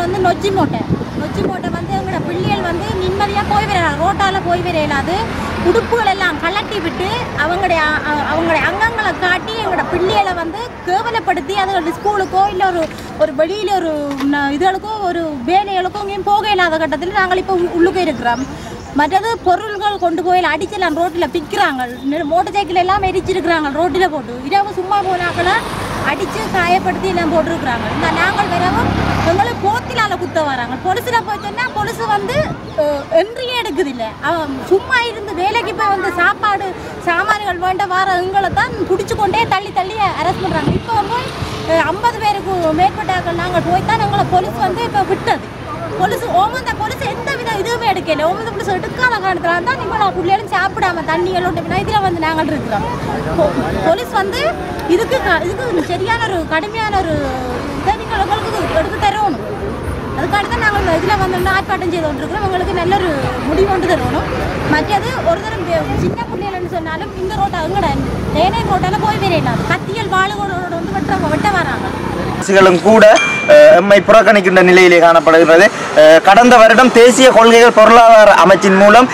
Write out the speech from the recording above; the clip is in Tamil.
நான் வந்து நொச்சி மூட்டை. நொச்சி மூட்டை வந்து எங்களோட பிள்ளைகள் வந்து நிம்மதியாக போய் வரையலாம் ரோட்டால் போய் வரையலாது உடுப்புகள் எல்லாம் கலட்டி விட்டு அவங்களுடைய அவங்களுடைய அங்கங்களை காட்டி எங்களோட பிள்ளைகளை வந்து கேவலப்படுத்தி அதுகளுடைய ஸ்கூலுக்கோ இல்லை ஒரு ஒரு வெளியில் ஒரு இதுகளுக்கோ ஒரு வேலைகளுக்கோ எங்கேயும் போக இல்லாத கட்டத்தில் நாங்கள் இப்போ உள்ளுக்கே இருக்கிறோம். மற்றது பொருள்கள் கொண்டு போய் அடிச்சலாம் ரோட்டில் பிக்கிறாங்க மோட்டர் சைக்கிள் எல்லாம் எரிச்சிருக்கிறாங்க ரோட்டில் போட்டு. இரவு சும்மா போனாக்கெல்லாம் அடித்து காயப்படுத்தி எல்லாம் போட்டிருக்கிறாங்க. இந்த நாங்கள் வரவும் எங்களை போத்திலால் குத்த வராங்க. பொலிசில் போய் சொன்னால் பொலிசு வந்து என்ட்ரியே எடுக்குது இல்லை அவன் சும்மா இருந்து வேலைக்கு போய் வந்து சாப்பாடு சாமான்கள் வேண்ட வர எங்களை தான் பிடிச்சி கொண்டே தள்ளி தள்ளி அரெஸ்ட் பண்ணுறாங்க இப்போ போய் ஐம்பது பேருக்கு மேற்பட்டாக்கள் நாங்கள் போய் தான் எங்களை பொலிஸ் வந்து இப்போ விட்டது. பொலிசு ஓமந்த பொலிசு எந்த வித இதுவுமே எடுக்கல எடுக்காத காரணத்தில் தான் நீங்கள் பிள்ளைகளும் சாப்பிடாம தண்ணிகள் இதில் வந்து நாங்கள் இருக்கிறோம். போலீஸ் வந்து இதுக்கு இதுக்கு சரியான ஒரு கடுமையான ஒரு இதை நீங்கள் உங்களுக்கு எடுத்து தரணும். அதுக்காக தான் நாங்கள் இதில் வந்து ஆர்ப்பாட்டம் செய்து கொண்டிருக்கிறோம். உங்களுக்கு நல்ல ஒரு முடிவு கொண்டு தரணும். மற்றது ஒரு தரம் சின்ன பிள்ளைகள்னு சொன்னாலும் இந்த ரோட்டை எங்கட தேனை ரோட்டால் போய் வரையிடாது கத்தியல் வாளுகளோட வந்து வெட்ட வெட்ட வராங்க. கூட எம்மை புறக்கணிக்கின்ற நிலையிலே காணப்படுகிறது கடந்த வருடம் தேசிய கொள்கைகள் பொருளாதார அமைச்சின் மூலம்